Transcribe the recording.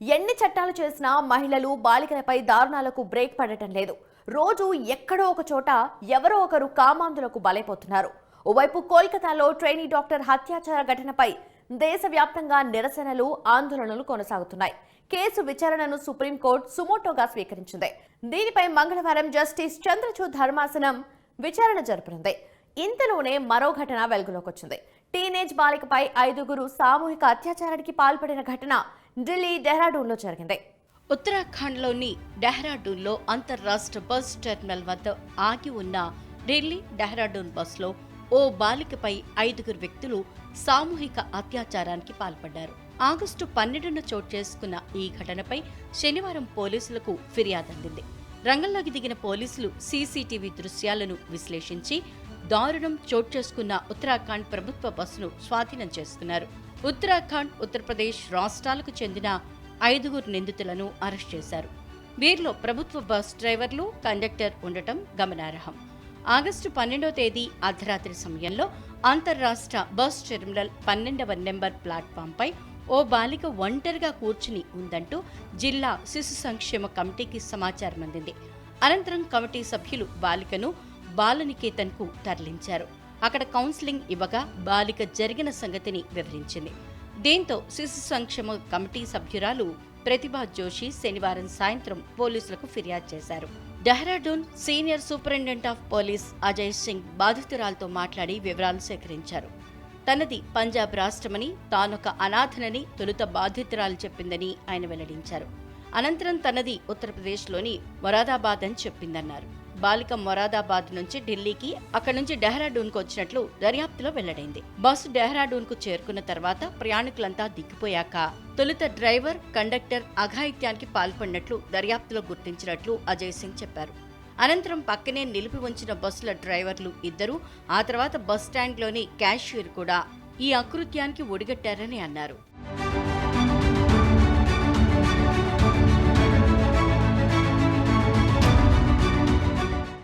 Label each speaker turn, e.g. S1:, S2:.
S1: ఎన్ని చట్టాలు చేసినా మహిళలు బాలికలపై దారుణాలకు బ్రేక్ పడటం లేదు. రోజు ఎక్కడో ఒక చోట ఎవరో ఒకరు కామాంధులకు బలైపోతున్నారు. ఓవైపు కోల్కతాలో ట్రైనీ డాక్టర్ హత్యాచార ఘటనపై దేశవ్యాప్తంగా నిరసనలు ఆందోళనలు కొనసాగుతున్నాయి. కేసు విచారణను సుప్రీంకోర్టు సుమోటోగా స్వీకరించింది. దీనిపై మంగళవారం జస్టిస్ చంద్రచూడ్ ధర్మాసనం విచారణ జరపనుంది. ఇంతలోనే మరో ఘటన వెలుగులోకి వచ్చింది టీనేజ్ బాలికపై ఐదుగురు సామూహిక అత్యాచారానికి పాల్పడిన ఘటన ఢిల్లీ డెహ్రాడూన్లో జరిగింది.
S2: ఉత్తరాఖండ్లోని డెహ్రాడూన్లో అంతర్రాష్ట్ర బస్ టెర్మినల్ వద్ద ఆగి ఉన్న ఢిల్లీ డెహ్రాడూన్ బస్సులో ఓ బాలికపై ఐదుగురు వ్యక్తులు సామూహిక అత్యాచారానికి పాల్పడ్డారు. ఆగస్టు పన్నెండున చోటు చేసుకున్న ఈ ఘటనపై శనివారం పోలీసులకు ఫిర్యాదు అందింది. రంగంలోకి దిగిన పోలీసులు సీసీటీవీ దృశ్యాలను విశ్లేషించి దారుణం చోటు చేసుకున్న ఉత్తరాఖండ్ ప్రభుత్వ బస్సును స్వాధీనం చేసుకున్నారు. ఉత్తరాఖండ్ ఉత్తరప్రదేశ్ రాష్ట్రాలకు చెందిన ఐదుగురు నిందితులను అరెస్ట్ చేశారు. వీరిలో ప్రభుత్వ బస్ డ్రైవర్లు కండక్టర్ ఉండటం గమనార్హం. ఆగస్టు పన్నెండవ తేదీ అర్ధరాత్రి సమయంలో అంతర్రాష్ట్ర బస్ టెర్మినల్ పన్నెండవ నెంబర్ ప్లాట్ఫామ్పై ఓ బాలిక ఒంటరిగా కూర్చుని ఉందంటూ జిల్లా శిశు సంక్షేమ కమిటీకి సమాచారం అందింది అనంతరం కమిటీ సభ్యులు బాలికను బాలనికేతన్కు తరలించారు. అక్కడ కౌన్సిలింగ్ ఇవ్వగా బాలిక జరిగిన సంగతిని వివరించింది. దీంతో శిశు సంక్షేమ కమిటీ సభ్యురాలు ప్రతిభా జోషి శనివారం సాయంత్రం పోలీసులకు ఫిర్యాదు చేశారు. Dehradun senior superintendent of police Ajay Singh బాధితురాలతో మాట్లాడి వివరాలు సేకరించారు. తనది పంజాబ్ రాష్ట్రమని తానొక అనాథనని తొలుత బాధితురాలు చెప్పిందని ఆయన వెల్లడించారు. అనంతరం తనది ఉత్తరప్రదేశ్లోని మొరాదాబాద్ అని చెప్పిందన్నారు. బాలిక మొరాదాబాద్ నుంచి ఢిల్లీకి అక్కడి నుంచి డెహ్రాడూన్కు వచ్చినట్లు దర్యాప్తులో వెల్లడైంది. బస్సు డెహ్రాడూన్కు చేరుకున్న తర్వాత ప్రయాణికులంతా దిగిపోయాక తొలుత డ్రైవర్ కండక్టర్ అఘాయిత్యానికి పాల్పడినట్లు దర్యాప్తులో గుర్తించినట్లు అజయ్ సింగ్ చెప్పారు. అనంతరం పక్కనే నిలిపి ఉంచిన బస్సుల డ్రైవర్లు ఇద్దరు ఆ తర్వాత బస్ స్టాండ్లోని క్యాషియర్ కూడా ఈ అకృత్యానికి ఒడిగట్టారని అన్నారు.